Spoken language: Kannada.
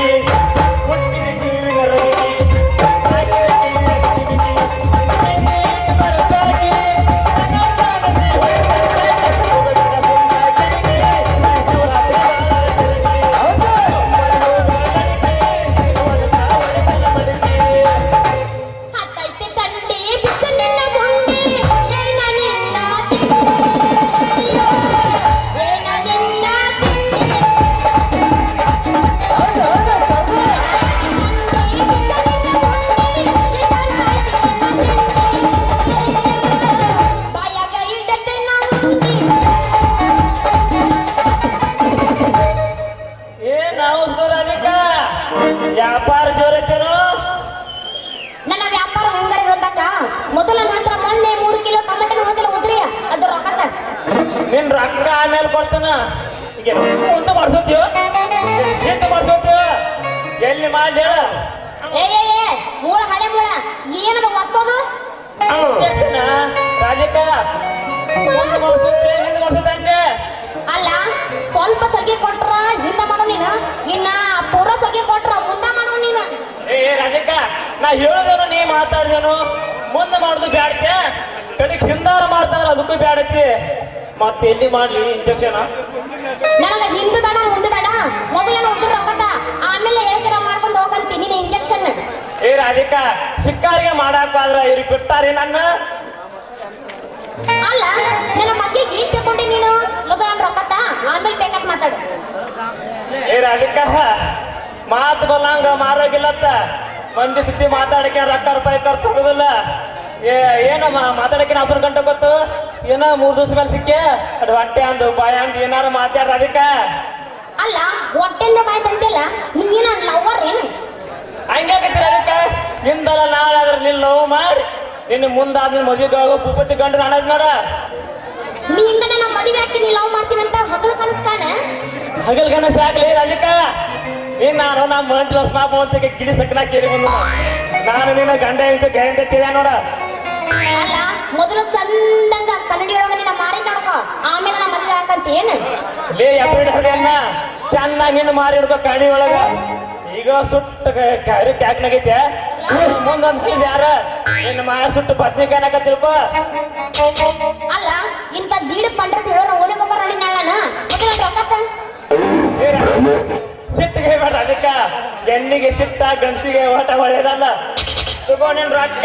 के ಮೊದಲ ಮಾತ್ರ ಮೊನ್ನೆ ಮೂರು ಕಿಲೋ ಟೊಮೆಟೊ ಹೋದಿಲ್ಲ ಉದ್ರಿ ಅದು ರೊಕ್ಕ ತಗ ನಿನ್ ರೊಕ್ಕ ಆಮೇಲೆ ಕೊಡ್ತಾನ. ಈಗ ಅಂತ ಮಾಡ್ಸೋತೀವ ಎಂತ ಮಾಡ್ಸೋತೀವ ಎಲ್ಲಿ ಮಾಡಿ ಹೇಳ. ಏ ಏ ಏ ಮೂಳ ಹಳೆ ಮೂಳ. ಏನದ ಒತ್ತೋದು ಇಂಜೆಕ್ಷನ್ ರಾಜಕ್ಕ? ಮುಂದೆ ಮಾಡ್ಸೋತೀಯ? ಅಲ್ಲ ಸ್ವಲ್ಪ ಸರಿಗೆ ಕೊಟ್ರ ಹಿಂದ ಮಾಡು ನೀನು. ಇನ್ನ ಪೂರ ಸರಿಗೆ ಕೊಟ್ರ ಮುಂದ ಮಾಡು ನೀನ. ಏ ರಾಜಕ್ಕ ನಾ ಹೇಳಿದನು ನೀ ಮಾತಾಡಿದನು. ಮುಂದೆ ಮಾಡುದು ಬ್ಯಾಡ್ತೆ ಕಡೆಗೆ ಹಿಂದಾರ ಮಾಡ್ತಾರ ಅದಕ್ಕೂ ಬ್ಯಾಡತಿ. ಮತ್ತೆ ಎಲ್ಲಿ ಮಾಡ್ಲಿ ಇಂಜೆಕ್ಷನ್ ನನಗೆ ಹಿಂದೆ ಬೇಡ ಮುಂದೆ ಬೇಡ. ಮೊದಲೇನು ಉದ್ರ ರೊಕ್ಕಟ ಆಮೇಲೆ ಏಕರ ಮಾಡ್ಕೊಂಡು ಹೋಗಂತಿ ನೀನು ಇಂಜೆಕ್ಷನ್ ಏ ರಾಧಿಕ ಸಿಕ್ಕಾರಿಗೆ ಮಾಡಾಕ ಆದ್ರ ಇವ್ರಿಗೆ ಬಿಟ್ಟಾರಿ ನನ್ನ? ಅಲ್ಲ ನನ್ನ ಬಗ್ಗೆ ಗೀತ್ ತಗೊಂಡಿ ನೀನು? ಮೊದಲ ರೊಕ್ಕಟ ಆಮೇಲೆ ಬೇಕಾದ್ ಮಾತಾಡು. ಏ ರಾಧಿಕ ಮಾತು ಬಲ್ಲಂಗ ಮಾರೋಗಿಲ್ಲತ್ತ. ಮಂದಿ ಸುದ್ದಿ ಮಾತಾಡಕ್ಕೆ ರೊಕ್ಕ ರೂಪಾಯಿ ಖರ್ಚು ಹೋಗೋದಿಲ್ಲ ಏ ಏನಮ್ಮ ಮಾತಾಡಕ್ಕೆ ಅಪ್ಪನ ಗಂಟೆ ಗೊತ್ತು? ಏನೋ ಮೂರ್ ದಿವಸ ಮೇಲೆ ಸಿಕ್ಕೆ? ಅದು ಹೊಟ್ಟೆ ಅಂದು ಬಾಯ ಅಂದ್ ಏನಾರು ಮಾತಾಡ್ರ ಅದಕ್ಕ? ಅಲ್ಲ ಹೊಟ್ಟೆಯಿಂದ ಬಾಯ್ ತಂತಿಲ್ಲ ನೀ ಏನ ಲವರ್ ಏನು? ಹಂಗ್ಯಾಕತ್ತೀರ ಅದಕ್ಕ? ಹಿಂದಲ್ಲ ನಾಳೆ ಅದ್ರ ನಿನ್ ಲವ್ ಮಾಡಿ ನಿನ್ನ ಮುಂದಾದ್ಮೇಲೆ ಮದುವೆ ಆಗೋ ಭೂಪತಿ ಗಂಡ್ರ ಅನ್ನೋದು ನೋಡ. ನೀ ಹಿಂಗ ನನ್ನ ಮದುವೆ ಹಾಕಿ ನೀ ಲವ್ ಮಾಡ್ತೀನಂತ ಹಗಲು ಕನಸು ಕಾಣ? ಹಗಲ್ ಕನಸ್ ಸಾಕ್ಲಿ ರಾಧಿಕ ನೀನ್ ನಾನು ನಮ್ಮ ಮಂಟಿ ಮಾಪ ಅಂತ ಗಿಳಿ ಸಕ್ಕನ ಕೇಳಿ ಬಂದ ನಾನು ನಿನ್ನ ಗಂಡ ಅಂತ ಗಂಡ ತಿಳ್ಯ ನೋಡ. ಮೊದಲು ಚಂದಂಗ ಕನ್ನಡಿ ಒಳಗ ನಿನ್ನ ಮಾರಿ ನೋಡ್ಕೋ. ಆಮೇಲೆ ನಮ್ಮ ಮದುವೆ ಹಾಕಂತ ಏನು? ಲೇ ಹರಿಯನ್ನ ಚೆನ್ನಾಗಿ ನಿನ್ನ ಮಾರಿ ಹಿಡ್ಕೊ ಕಣಿ ಒಳಗ ಈಗ ಸುಟ್ಟ ಕರಿ ಕ್ಯಾಕ್ನಾಗೈತೆ ಮುಂದೊಂದ್ ಯಾರ? ನಿನ್ನ ಮಾರಿ ಸುಟ್ಟು ಬದ್ನಿಕಾಯನಾಕ ತಿಳ್ಕೊ. ಅಲ್ಲ ಇಂತ ದೀಡ್ ಪಂಡ್ರ ದೇವರ ಓನಿಗೊಬ್ಬರ ನಿನ್ನಳ್ಳನ ಮೊದಲು ರೊಕ್ಕತ್ತ ಏ ಸಿಟ್ಟಿಗೆ ಬೇಡ ಅದಕ್ಕ. ಹೆಣ್ಣಿಗೆ ಸಿಟ್ಟ ಗಂಡಸಿಗೆ ಓಟ ಒಳ್ಳೇದಲ್ಲ. ತಗೋ ನಿನ್ ರೊಕ್ಕ.